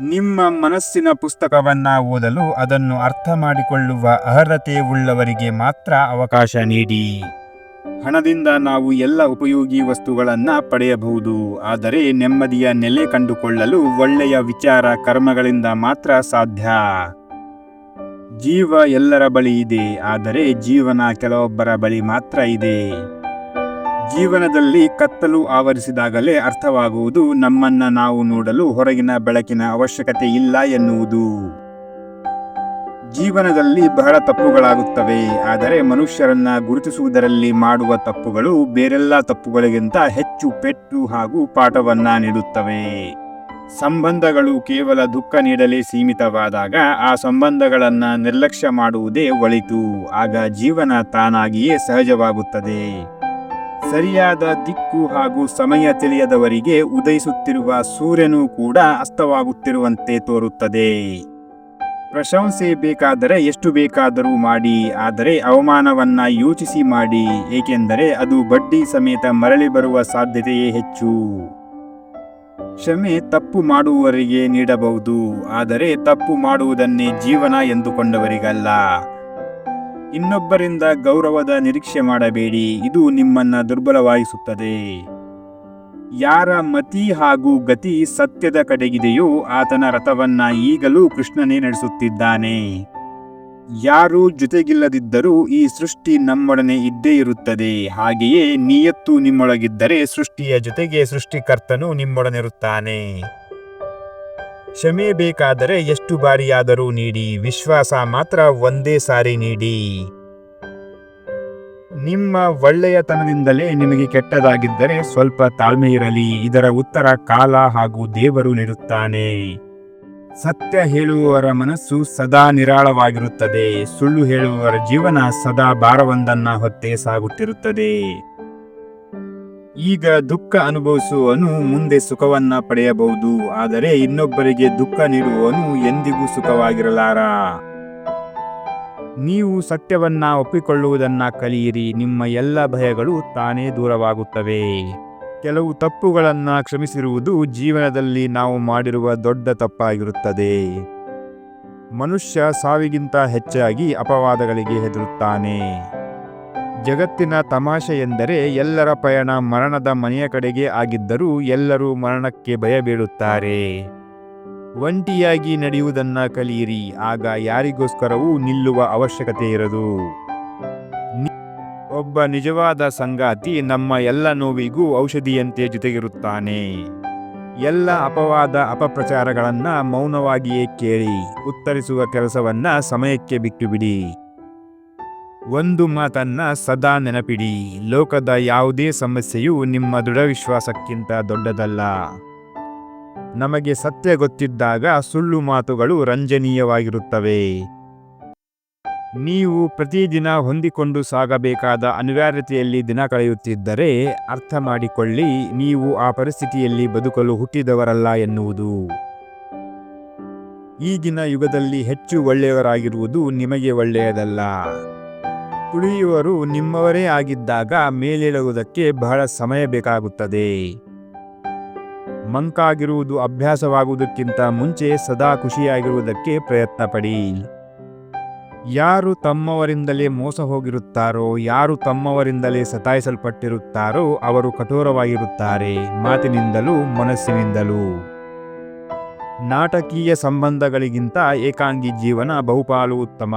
ನಿಮ್ಮ ಮನಸ್ಸಿನ ಪುಸ್ತಕವನ್ನ ಓದಲು ಅದನ್ನು ಅರ್ಥ ಮಾಡಿಕೊಳ್ಳುವ ಅರ್ಹತೆ ಉಳ್ಳವರಿಗೆ ಮಾತ್ರ ಅವಕಾಶ ನೀಡಿ. ಹಣದಿಂದ ನಾವು ಎಲ್ಲ ಉಪಯೋಗಿ ವಸ್ತುಗಳನ್ನು ಪಡೆಯಬಹುದು, ಆದರೆ ನೆಮ್ಮದಿಯ ನೆಲೆ ಕಂಡುಕೊಳ್ಳಲು ಒಳ್ಳೆಯ ವಿಚಾರ ಕರ್ಮಗಳಿಂದ ಮಾತ್ರ ಸಾಧ್ಯ. ಜೀವ ಎಲ್ಲರ ಬಳಿ ಇದೆ, ಆದರೆ ಜೀವನ ಕೆಲವೊಬ್ಬರ ಬಳಿ ಮಾತ್ರ ಇದೆ. ಜೀವನದಲ್ಲಿ ಕತ್ತಲು ಆವರಿಸಿದಾಗಲೇ ಅರ್ಥವಾಗುವುದು ನಮ್ಮನ್ನ ನಾವು ನೋಡಲು ಹೊರಗಿನ ಬೆಳಕಿನ ಅವಶ್ಯಕತೆ ಇಲ್ಲ ಎನ್ನುವುದು. ಜೀವನದಲ್ಲಿ ಬಹಳ ತಪ್ಪುಗಳಾಗುತ್ತವೆ, ಆದರೆ ಮನುಷ್ಯರನ್ನ ಗುರುತಿಸುವುದರಲ್ಲಿ ಮಾಡುವ ತಪ್ಪುಗಳು ಬೇರೆಲ್ಲ ತಪ್ಪುಗಳಿಗಿಂತ ಹೆಚ್ಚು ಪೆಟ್ಟು ಹಾಗೂ ಪಾಠವನ್ನ ನೀಡುತ್ತವೆ. ಸಂಬಂಧಗಳು ಕೇವಲ ದುಃಖ ನೀಡಲೇ ಸೀಮಿತವಾದಾಗ ಆ ಸಂಬಂಧಗಳನ್ನ ನಿರ್ಲಕ್ಷ್ಯ ಮಾಡುವುದೇ ಒಳಿತು, ಆಗ ಜೀವನ ತಾನಾಗಿಯೇ ಸಹಜವಾಗುತ್ತದೆ. ಸರಿಯಾದ ದಿಕ್ಕು ಹಾಗೂ ಸಮಯ ತಿಳಿಯದವರಿಗೆ ಉದಯಿಸುತ್ತಿರುವ ಸೂರ್ಯನೂ ಕೂಡ ಅಸ್ತವಾಗುತ್ತಿರುವಂತೆ ತೋರುತ್ತದೆ. ಪ್ರಶಂಸೆ ಬೇಕಾದರೆ ಎಷ್ಟು ಬೇಕಾದರೂ ಮಾಡಿ, ಆದರೆ ಅವಮಾನವನ್ನ ಯೋಚಿಸಿ ಮಾಡಿ, ಏಕೆಂದರೆ ಅದು ಬಡ್ಡಿ ಸಮೇತ ಮರಳಿ ಬರುವ ಸಾಧ್ಯತೆಯೇ ಹೆಚ್ಚು. ಕ್ಷಮೆ ತಪ್ಪು ಮಾಡುವವರಿಗೆ ನೀಡಬಹುದು, ಆದರೆ ತಪ್ಪು ಮಾಡುವುದನ್ನೇ ಜೀವನ ಎಂದುಕೊಂಡವರಿಗಲ್ಲ. ಇನ್ನೊಬ್ಬರಿಂದ ಗೌರವದ ನಿರೀಕ್ಷೆ ಮಾಡಬೇಡಿ, ಇದು ನಿಮ್ಮನ್ನ ದುರ್ಬಲವಾಗಿಸುತ್ತದೆ. ಯಾರ ಮತಿ ಹಾಗೂ ಗತಿ ಸತ್ಯದ ಕಡೆಗಿದೆಯೋ ಆತನ ರಥವನ್ನ ಈಗಲೂ ಕೃಷ್ಣನೇ ನಡೆಸುತ್ತಿದ್ದಾನೆ. ಯಾರು ಜೊತೆಗಿಲ್ಲದಿದ್ದರೂ ಈ ಸೃಷ್ಟಿ ನಮ್ಮೊಡನೆ ಇದ್ದೇ ಇರುತ್ತದೆ, ಹಾಗೆಯೇ ನಿಯತ್ತು ನಿಮ್ಮೊಳಗಿದ್ದರೆ ಸೃಷ್ಟಿಯ ಜೊತೆಗೆ ಸೃಷ್ಟಿಕರ್ತನು ನಿಮ್ಮೊಡನಿರುತ್ತಾನೆ ಕ್ಷಮೆ ಬೇಕಾದರೆ ಎಷ್ಟು ಬಾರಿಯಾದರೂ ನೀಡಿ, ವಿಶ್ವಾಸ ಮಾತ್ರ ಒಂದೇ ಸಾರಿ ನೀಡಿ. ನಿಮ್ಮ ಒಳ್ಳೆಯತನದಿಂದಲೇ ನಿಮಗೆ ಕೆಟ್ಟದಾಗಿದ್ದರೆ ಸ್ವಲ್ಪ ತಾಳ್ಮೆ ಇರಲಿ, ಇದರ ಉತ್ತರ ಕಾಲ ಹಾಗೂ ದೇವರು ನೀಡುತ್ತಾನೆ. ಸತ್ಯ ಹೇಳುವವರ ಮನಸ್ಸು ಸದಾ ನಿರಾಳವಾಗಿರುತ್ತದೆ, ಸುಳ್ಳು ಹೇಳುವವರ ಜೀವನ ಸದಾ ಭಾರವೊಂದನ್ನು ಹೊತ್ತೇ ಸಾಗುತ್ತಿರುತ್ತದೆ. ಈಗ ದುಃಖ ಅನುಭವಿಸುವವನು ಮುಂದೆ ಸುಖವನ್ನ ಪಡೆಯಬಹುದು, ಆದರೆ ಇನ್ನೊಬ್ಬರಿಗೆ ದುಃಖ ನೀಡುವವನು ಎಂದಿಗೂ ಸುಖವಾಗಿರಲಾರ. ನೀವು ಸತ್ಯವನ್ನ ಒಪ್ಪಿಕೊಳ್ಳುವುದನ್ನ ಕಲಿಯಿರಿ, ನಿಮ್ಮ ಎಲ್ಲ ಭಯಗಳು ತಾನೇ ದೂರವಾಗುತ್ತವೆ. ಕೆಲವು ತಪ್ಪುಗಳನ್ನು ಕ್ಷಮಿಸಿರುವುದು ಜೀವನದಲ್ಲಿ ನಾವು ಮಾಡಿರುವ ದೊಡ್ಡ ತಪ್ಪಾಗಿರುತ್ತದೆ. ಮನುಷ್ಯ ಸಾವಿಗಿಂತ ಹೆಚ್ಚಾಗಿ ಅಪವಾದಗಳಿಗೆ ಹೆದರುತ್ತಾನೆ. ಜಗತ್ತಿನ ತಮಾಷೆ ಎಂದರೆ ಎಲ್ಲರ ಪಯಣ ಮರಣದ ಮನೆಯ ಕಡೆಗೆ ಆಗಿದ್ದರೂ ಎಲ್ಲರೂ ಮರಣಕ್ಕೆ ಭಯಬೀಳುತ್ತಾರೆ ಒಂಟಿಯಾಗಿ ನಡೆಯುವುದನ್ನ ಕಲಿಯಿರಿ, ಆಗ ಯಾರಿಗೋಸ್ಕರವೂ ನಿಲ್ಲುವ ಅವಶ್ಯಕತೆ ಇರದು. ಒಬ್ಬ ನಿಜವಾದ ಸಂಗಾತಿ ನಮ್ಮ ಎಲ್ಲ ನೋವಿಗೂ ಔಷಧಿಯಂತೆ ಜೊತೆಗಿರುತ್ತಾನೆ. ಎಲ್ಲ ಅಪವಾದ ಅಪಪ್ರಚಾರಗಳನ್ನು ಮೌನವಾಗಿಯೇ ಕೇಳಿ, ಉತ್ತರಿಸುವ ಕೆಲಸವನ್ನು ಸಮಯಕ್ಕೆ ಬಿಟ್ಟುಬಿಡಿ. ಒಂದು ಮಾತನ್ನ ಸದಾ ನೆನಪಿಡಿ. ಲೋಕದ ಯಾವುದೇ ಸಮಸ್ಯೆಯು ನಿಮ್ಮ ದೃಢವಿಶ್ವಾಸಕ್ಕಿಂತ ದೊಡ್ಡದಲ್ಲ. ನಮಗೆ ಸತ್ಯ ಗೊತ್ತಿದ್ದಾಗ ಸುಳ್ಳು ಮಾತುಗಳು ರಂಜನೀಯವಾಗಿರುತ್ತವೆ. ನೀವು ಪ್ರತಿದಿನ ಹೊಂದಿಕೊಂಡು ಸಾಗಬೇಕಾದ ಅನಿವಾರ್ಯತೆಯಲ್ಲಿ ದಿನ ಕಳೆಯುತ್ತಿದ್ದರೆ ಅರ್ಥ ಮಾಡಿಕೊಳ್ಳಿ, ನೀವು ಆ ಪರಿಸ್ಥಿತಿಯಲ್ಲಿ ಬದುಕಲು ಹುಟ್ಟಿದವರಲ್ಲ ಎನ್ನುವುದು. ಈಗಿನ ಯುಗದಲ್ಲಿ ಹೆಚ್ಚು ಒಳ್ಳೆಯವರಾಗಿರುವುದು ನಿಮಗೆ ಒಳ್ಳೆಯದಲ್ಲ. ತುಳಿಯುವರು ನಿಮ್ಮವರೇ ಆಗಿದ್ದಾಗ ಮೇಲೇಳುವುದಕ್ಕೆ ಬಹಳ ಸಮಯ ಬೇಕಾಗುತ್ತದೆ. ಮಂಕಾಗಿರುವುದು ಅಭ್ಯಾಸವಾಗುವುದಕ್ಕಿಂತ ಮುಂಚೆ ಸದಾ ಖುಷಿಯಾಗಿರುವುದಕ್ಕೆ ಪ್ರಯತ್ನ ಪಡಿ ಯಾರು ತಮ್ಮವರಿಂದಲೇ ಮೋಸ ಹೋಗಿರುತ್ತಾರೋ, ಯಾರು ತಮ್ಮವರಿಂದಲೇ ಸತಾಯಿಸಲ್ಪಟ್ಟಿರುತ್ತಾರೋ ಅವರು ಕಠೋರವಾಗಿರುತ್ತಾರೆ, ಮಾತಿನಿಂದಲೂ ಮನಸ್ಸಿನಿಂದಲೂ. ನಾಟಕೀಯ ಸಂಬಂಧಗಳಿಗಿಂತ ಏಕಾಂಗಿ ಜೀವನ ಬಹುಪಾಲು ಉತ್ತಮ.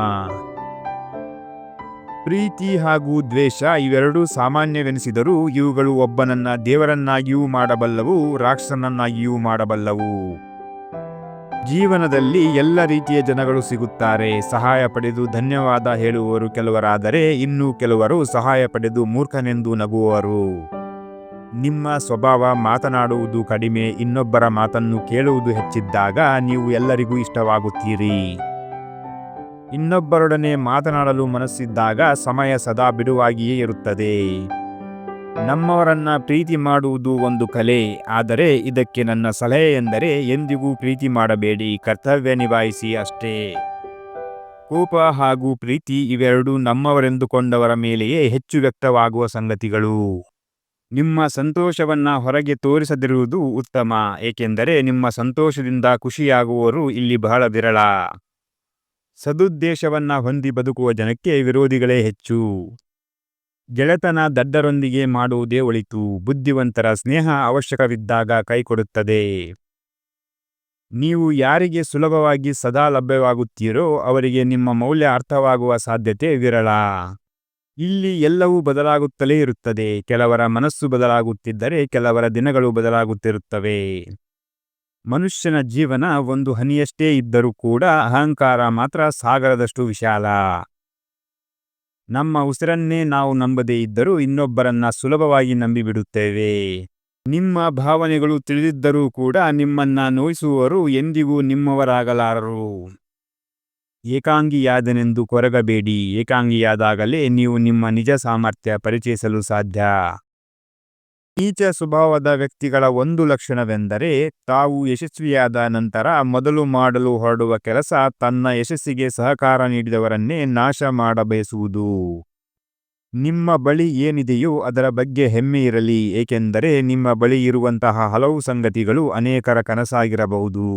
ಪ್ರೀತಿ ಹಾಗೂ ದ್ವೇಷ ಇವೆರಡೂ ಸಾಮಾನ್ಯವೆನಿಸಿದರೂ ಇವುಗಳು ಒಬ್ಬನನ್ನ ದೇವರನ್ನಾಗಿಯೂ ಮಾಡಬಲ್ಲವು, ರಾಕ್ಷಸನನ್ನಾಗಿಯೂ ಮಾಡಬಲ್ಲವು. ಜೀವನದಲ್ಲಿ ಎಲ್ಲ ರೀತಿಯ ಜನಗಳು ಸಿಗುತ್ತಾರೆ. ಸಹಾಯ ಪಡೆದು ಧನ್ಯವಾದ ಹೇಳುವವರು ಕೆಲವರಾದರೆ ಇನ್ನು ಕೆಲವರು ಸಹಾಯ ಪಡೆದು ಮೂರ್ಖನೆಂದು ನಗುವವರು ನಿಮ್ಮ ಸ್ವಭಾವ ಮಾತನಾಡುವುದು ಕಡಿಮೆ, ಇನ್ನೊಬ್ಬರ ಮಾತನ್ನು ಕೇಳುವುದು ಹೆಚ್ಚಿದ್ದಾಗ ನೀವು ಎಲ್ಲರಿಗೂ ಇಷ್ಟವಾಗುತ್ತೀರಿ. ಇನ್ನೊಬ್ಬರೊಡನೆ ಮಾತನಾಡಲು ಮನಸ್ಸಿದ್ದಾಗ ಸಮಯ ಸದಾ ಬಿಡುವಾಗಿಯೇ ಇರುತ್ತದೆ. ನಮ್ಮವರನ್ನ ಪ್ರೀತಿ ಮಾಡುವುದು ಒಂದು ಕಲೆ, ಆದರೆ ಇದಕ್ಕೆ ನನ್ನ ಸಲಹೆ ಎಂದರೆ ಎಂದಿಗೂ ಪ್ರೀತಿ ಮಾಡಬೇಡಿ, ಕರ್ತವ್ಯ ನಿಭಾಯಿಸಿ ಅಷ್ಟೇ. ಕೋಪ ಹಾಗೂ ಪ್ರೀತಿ ಇವೆರಡೂ ನಮ್ಮವರೆಂದುಕೊಂಡವರ ಮೇಲೆಯೇ ಹೆಚ್ಚು ವ್ಯಕ್ತವಾಗುವ ಸಂಗತಿಗಳು. ನಿಮ್ಮ ಸಂತೋಷವನ್ನ ಹೊರಗೆ ತೋರಿಸದಿರುವುದು ಉತ್ತಮ, ಏಕೆಂದರೆ ನಿಮ್ಮ ಸಂತೋಷದಿಂದ ಖುಷಿಯಾಗುವವರು ಇಲ್ಲಿ ಬಹಳ ವಿರಳ. ಸದುದ್ದೇಶವನ್ನ ಹೊಂದಿ ಬದುಕುವ ಜನಕ್ಕೆ ವಿರೋಧಿಗಳೇ ಹೆಚ್ಚು. ಗೆಳೆತನ ದಡ್ಡರೊಂದಿಗೆ ಮಾಡುವುದೇ ಒಳಿತು, ಬುದ್ಧಿವಂತರ ಸ್ನೇಹ ಅವಶ್ಯಕವಿದ್ದಾಗ ಕೈಕೊಡುತ್ತದೆ. ನೀವು ಯಾರಿಗೆ ಸುಲಭವಾಗಿ ಸದಾ ಲಭ್ಯವಾಗುತ್ತೀರೋ ಅವರಿಗೆ ನಿಮ್ಮ ಮೌಲ್ಯ ಅರ್ಥವಾಗುವ ಸಾಧ್ಯತೆ ವಿರಳ. ಇಲ್ಲಿ ಎಲ್ಲವೂ ಬದಲಾಗುತ್ತಲೇ ಇರುತ್ತದೆ, ಕೆಲವರ ಮನಸ್ಸು ಬದಲಾಗುತ್ತಿದ್ದರೆ ಕೆಲವರ ದಿನಗಳು ಬದಲಾಗುತ್ತಿರುತ್ತವೆ. ಮನುಷ್ಯನ ಜೀವನ ಒಂದು ಹನಿಯಷ್ಟೇ ಇದ್ದರೂ ಕೂಡ ಅಹಂಕಾರ ಮಾತ್ರ ಸಾಗರದಷ್ಟು ವಿಶಾಲ. ನಮ್ಮ ಉಸಿರನ್ನೇ ನಾವು ನಂಬದೇ ಇದ್ದರೂ ಇನ್ನೊಬ್ಬರನ್ನ ಸುಲಭವಾಗಿ ನಂಬಿಬಿಡುತ್ತೇವೆ. ನಿಮ್ಮ ಭಾವನೆಗಳು ತಿಳಿದಿದ್ದರೂ ಕೂಡ ನಿಮ್ಮನ್ನ ನೋಯಿಸುವವರು ಎಂದಿಗೂ ನಿಮ್ಮವರಾಗಲಾರರು. ಏಕಾಂಗಿಯಾದನೆಂದು ಕೊರಗಬೇಡಿ. ಏಕಾಂಗಿಯಾದಾಗಲೇ ನೀವು ನಿಮ್ಮ ನಿಜ ಸಾಮರ್ಥ್ಯ ಪರಿಚಯಿಸಲು ಸಾಧ್ಯ. ನೀಚ ಸ್ವಭಾವದ ವ್ಯಕ್ತಿಗಳ ಒಂದು ಲಕ್ಷಣವೆಂದರೆ ತಾವು ಯಶಸ್ವಿಯಾದ ನಂತರ ಮೊದಲು ಮಾಡಲು ಹೊರಡುವ ಕೆಲಸ ತನ್ನ ಯಶಸ್ಸಿಗೆ ಸಹಕಾರ ನೀಡಿದವರನ್ನೇ ನಾಶ ಮಾಡಬಯಸುವುದು. ನಿಮ್ಮ ಬಳಿ ಏನಿದೆಯೋ ಅದರ ಬಗ್ಗೆ ಹೆಮ್ಮೆ ಇರಲಿ, ಏಕೆಂದರೆ ನಿಮ್ಮ ಬಳಿ ಇರುವಂತಹ ಹಲವು ಸಂಗತಿಗಳು ಅನೇಕರ ಕನಸಾಗಿರಬಹುದು.